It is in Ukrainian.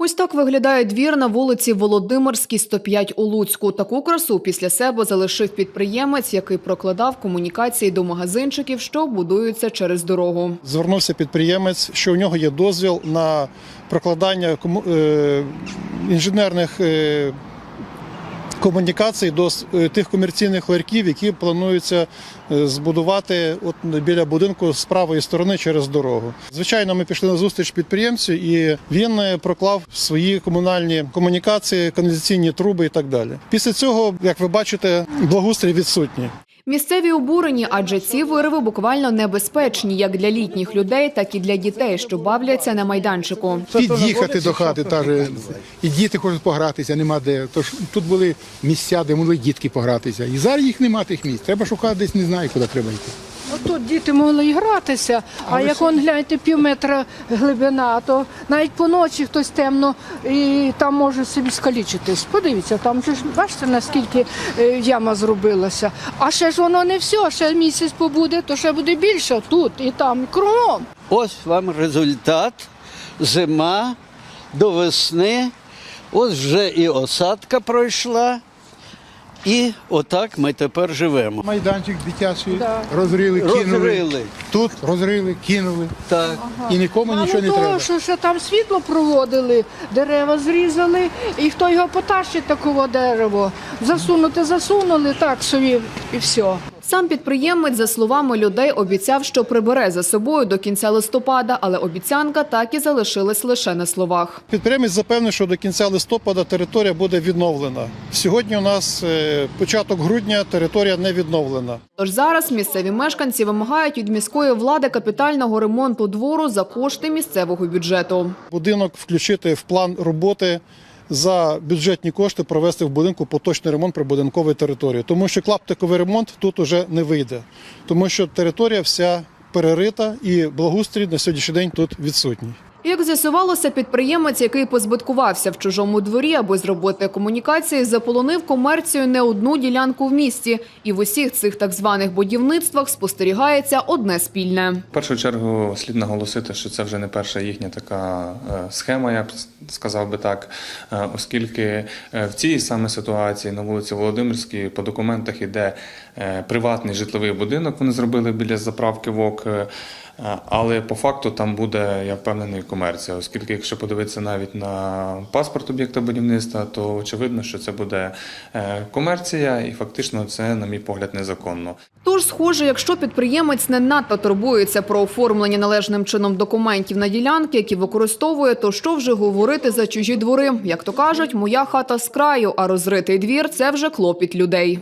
Ось так виглядає двір на вулиці Володимирській, 105 у Луцьку. Таку красу після себе залишив підприємець, який прокладав комунікації до магазинчиків, що будуються через дорогу. Звернувся підприємець, що у нього є дозвіл на прокладання е, інженерних е, комунікацій до е, тих комерційних ларьків, які плануються е, збудувати от біля будинку з правої сторони через дорогу. Звичайно, ми пішли на зустріч підприємцю, і він е, проклав свої комунальні комунікації, каналізаційні труби і так далі. Після цього, як ви бачите, благоустрій відсутній. Місцеві обурені, адже ці вириви буквально небезпечні як для літніх людей, так і для дітей, що бавляться на майданчику. Під'їхати до хати, та ж, і діти хочуть погратися, нема де. Тож тут були місця, де могли дітки погратися. І зараз їх нема тих місць. Треба шукати десь, не знаю, куди треба йти. Тут діти могли і гратися, а як он гляньте пів метра глибина, то навіть по ночі хтось темно і там може собі скалічитись. Подивіться, там ж бачите, наскільки е, яма зробилася. А ще ж воно не все, ще місяць побуде, то ще буде більше тут і там, і кругом. Ось вам результат. Зима до весни. Ось вже і осадка пройшла. І отак ми тепер живемо. Майданчик дитячий Да. розрили, кинули. Розрили. Тут розрили, кинули. Так. І нікому Мало нічого не того, треба. що що там світло проводили, дерева зрізали, і хто його потащить такого дерево, засунути засунули так собі і все. Сам підприємець, за словами людей, обіцяв, що прибере за собою до кінця листопада, але обіцянка так і залишилась лише на словах. Підприємець запевнив, що до кінця листопада територія буде відновлена. Сьогодні у нас е, початок грудня, територія не відновлена. Тож зараз місцеві мешканці вимагають від міської влади капітального ремонту двору за кошти місцевого бюджету. Будинок включити в план роботи. За бюджетні кошти провести в будинку поточний ремонт прибудинкової території, тому що клаптиковий ремонт тут уже не вийде, тому що територія вся перерита і благоустрій на сьогоднішній день тут відсутній. Як з'ясувалося, підприємець, який позбиткувався в чужому дворі, аби зробити комунікації, заполонив комерцію не одну ділянку в місті. І в усіх цих так званих будівництвах спостерігається одне спільне. В першу чергу слід наголосити, що це вже не перша їхня така е, схема, я б сказав би так, е, оскільки е, в цій саме ситуації на вулиці Володимирській по документах іде приватний житловий будинок. Вони зробили біля заправки ВОК. Е, Але по факту там буде, я впевнений, комерція, оскільки, якщо подивитися навіть на паспорт об'єкта будівництва, то очевидно, що це буде е, комерція, і фактично це, на мій погляд, незаконно. Тож, схоже, якщо підприємець не надто турбується про оформлення належним чином документів на ділянки, які використовує, то що вже говорити за чужі двори? Як то кажуть, моя хата з краю, а розритий двір це вже клопіт людей.